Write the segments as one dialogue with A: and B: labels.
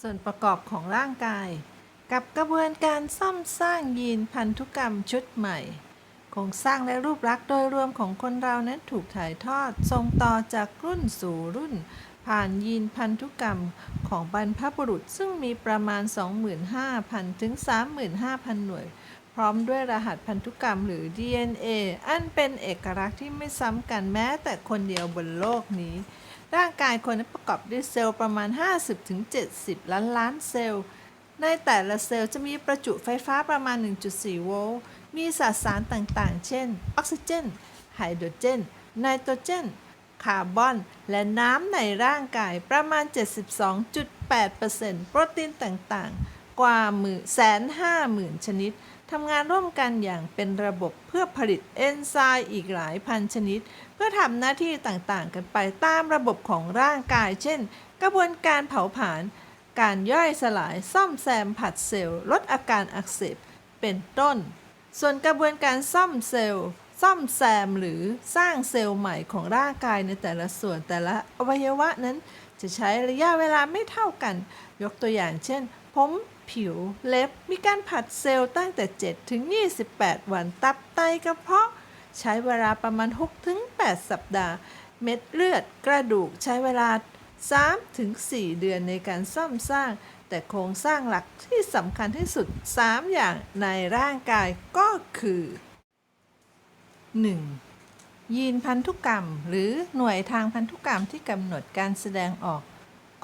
A: ส่วนประกอบของร่างกาย กับกระบวนการซ่อมสร้างยีนพันธุกรรมชุดใหม่โครงสร้างและรูปลักษณ์โดยรวมของคนเรานั้นถูกถ่ายทอดส่งต่อจากรุ่นสู่รุ่น ผ่านยีนพันธุกรรมของบรรพบุรุษซึ่งมีประมาณ 25,000 ถึง 35,000 หน่วย พร้อมด้วยรหัสพันธุกรรมหรือ DNA อันเป็นเอกลักษณ์ที่ไม่ซ้ำกันแม้แต่คนเดียวบนโลกนี้ ร่างกายคนนั้นประกอบด้วยเซลล์ประมาณ 50-70 ล้านล้านเซลล์ ในแต่ละเซลล์จะมีประจุไฟฟ้าประมาณ 1.4 โวลต์ มีสสารต่างๆ เช่น ออกซิเจน ไฮโดรเจน ไนโตรเจน คาร์บอน และน้ำในร่างกายประมาณ 72.8%โปรตีนต่างๆ กว่าหมื่นแสนห้าหมื่นชนิด ทำงานร่วมกันอย่างเป็นระบบเพื่อผลิตเอนไซม์อีกหลายพันชนิด เพื่อทำหน้าที่ต่างๆ กันไปตามระบบของร่างกาย เช่น กระบวนการเผาผลาญการย่อยสลายซ่อมแซมผัดเซลล์ ลดอาการอักเสบเป็นต้น ส่วนกระบวนการซ่อมเซลล์ ซ่อมแซมหรือสร้างเซลล์ใหม่ของร่างกายในแต่ละส่วนแต่ละอวัยวะนั้น จะใช้ระยะเวลาไม่เท่ากัน ยกตัวอย่างเช่น ผมผิวเล็บมีการผัดเซลล์ตั้งแต่ 7 ถึง 28 วันตับไตกระเพาะ ใช้เวลาประมาณ 6 ถึง 8 สัปดาห์ เม็ดเลือดกระดูกใช้เวลา 3 ถึง 4 เดือนในการซ่อมสร้าง แต่โครงสร้างหลักที่สำคัญที่สุด 3 อย่างในร่างกายก็คือ 1. ยีนพันธุกรรม หรือหน่วยทางพันธุกรรมที่กำหนดการแสดงออก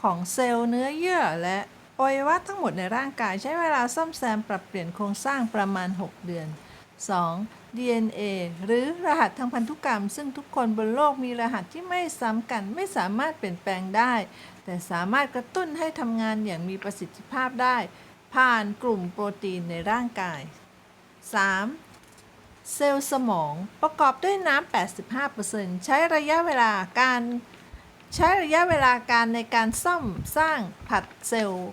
A: ของเซลล์เนื้อเยื่อและ วัยวะทั้งหมดในร่างกายใช้เวลาซ่อมแซมปรับเปลี่ยนโครงสร้างประมาณ 6 เดือน 2. DNA หรือรหัสทางพันธุกรรม ซึ่งทุกคนบนโลกมีรหัสที่ไม่ซ้ำกันไม่สามารถเปลี่ยนแปลงได้ แต่สามารถกระตุ้นให้ทำงานอย่างมีประสิทธิภาพได้ ผ่านกลุ่มโปรตีนในร่างกาย 3. เซลล์สมองประกอบด้วยน้ำ 85%ใช้ระยะเวลาการใช้ระยะเวลาการในการซ่อมสร้างผัดเซลล์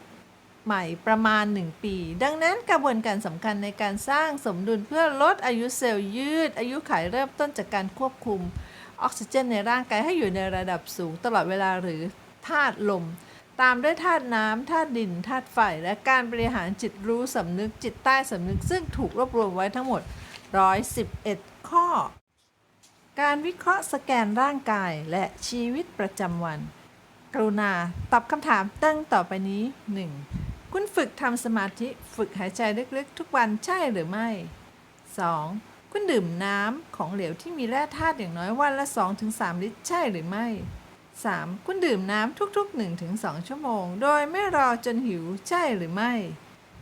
A: ใหม่ประมาณ 1 ปี ดังนั้นกระบวนการสำคัญในการสร้างสมดุลเพื่อลดอายุเซลล์ยืด อายุขัยเริ่มต้นจากการควบคุมออกซิเจนในร่างกายให้อยู่ในระดับสูงตลอดเวลาหรือธาตุลม ตามด้วยธาตุน้ำธาตุดินธาตุไฟ และการบริหารจิตรู้สำนึกจิตใต้สำนึกซึ่งถูกรวบรวมไว้ทั้งหมด 111 ข้อ การวิเคราะห์สแกนร่างกายและชีวิตประจำวัน กรุณาตอบคำถามตั้งต่อไปนี้ 1. คุณฝึกทำสมาธิฝึกหายใจลึกๆ ทุกวันใช่หรือไม่ 2. คุณดื่มน้ำของเหลวที่มีแร่ธาตุอย่างน้อยวันละ 2-3 ลิตรใช่หรือไม่ 3. คุณดื่มน้ำทุกๆ 1-2 ชั่วโมง โดยไม่รอจนหิวใช่หรือไม่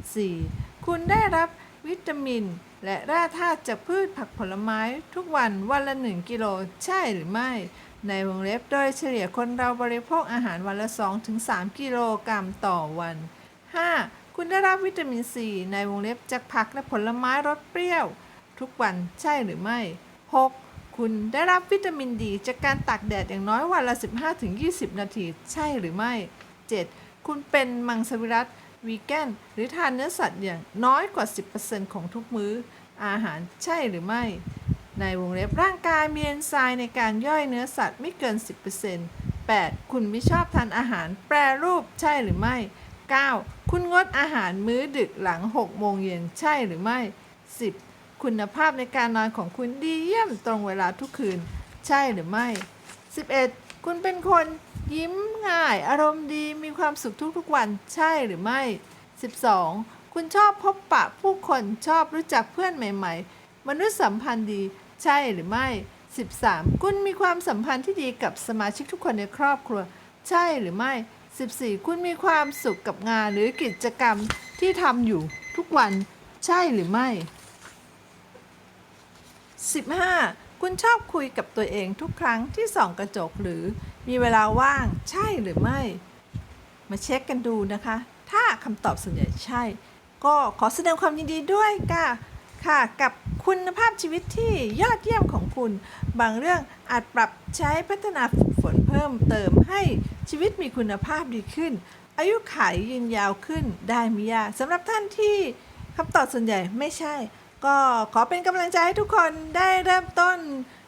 A: 4. คุณได้รับวิตามิน และแร่ธาตุจากพืชผักผลไม้ทุกวันวันละ 1 กิโลใช่หรือไม่ ในวงเล็บโดยเฉลี่ยคนเราบริโภคอาหารวันละ 2-3 กิโลกรัมต่อวัน 5. คุณได้รับวิตามินซีในวงเล็บจากผักและผลไม้รสเปรี้ยว ทุกวันใช่หรือไม่ 6. คุณได้รับวิตามินดีจากการตากแดดอย่างน้อยวันละ 15-20 นาที ใช่หรือไม่ 7. คุณเป็นมังสวิรัตวีแกนหรือทานเนื้อสัตว์อย่างน้อยกว่า 10%ของทุกมื้อ อาหารใช่หรือไม่ ในวงเล็บร่างกายมีเอนไซม์ในการย่อยเนื้อสัตว์ไม่เกิน 10% 8. คุณไม่ชอบทานอาหารแปรรูปใช่หรือไม่ 9. คุณงดอาหารมื้อดึกหลัง 6 โมงเย็นใช่หรือไม่ 10. คุณภาพในการนอนของคุณดีเยี่ยมตรงเวลาทุกคืน ใช่หรือไม่ 11. คุณเป็นคนยิ้มง่าย อารมณ์ดีมีความสุขทุกๆวันใช่หรือไม่ 12. คุณชอบพบปะผู้คนชอบรู้จักเพื่อนใหม่ ๆ มนุษยสัมพันธ์ดีใช่หรือไม่ 13. คุณมีความสัมพันธ์ที่ดีกับสมาชิกทุกคนในครอบครัว ใช่หรือไม่ 14. คุณมีความสุขกับงานหรือกิจกรรมที่ทำอยู่ทุกวันใช่หรือไม่ 15. คุณชอบคุยกับตัวเองทุกครั้งที่ส่องกระจกหรือมีเวลาว่างใช่หรือไม่ มาเช็คกันดูนะคะ ถ้าคำตอบส่วนใหญ่ใช่ ก็ขอแสดงความยินดีด้วยค่ะ ค่ะกับคุณภาพชีวิตที่ยอดเยี่ยมของคุณ บางเรื่องอาจปรับใช้พัฒนาฝึกฝนเพิ่มเติมให้ชีวิตมีคุณภาพดีขึ้น อายุขัยยืนยาวขึ้นได้ไม่ยากสำหรับท่านที่คำตอบส่วนใหญ่ไม่ใช่ ก็ขอเป็นกำลังใจให้ทุกคนได้เริ่มต้น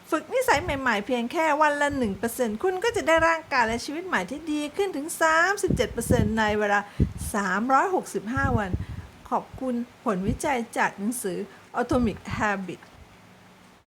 A: ฝึกนิสัยใหม่ๆ เพียงแค่วันละ 1%คุณก็จะได้ร่างกายและชีวิตใหม่ที่ดีขึ้นถึง 37%ในเวลา 365 วัน ขอบคุณผลวิจัยจากหนังสือ Atomic Habit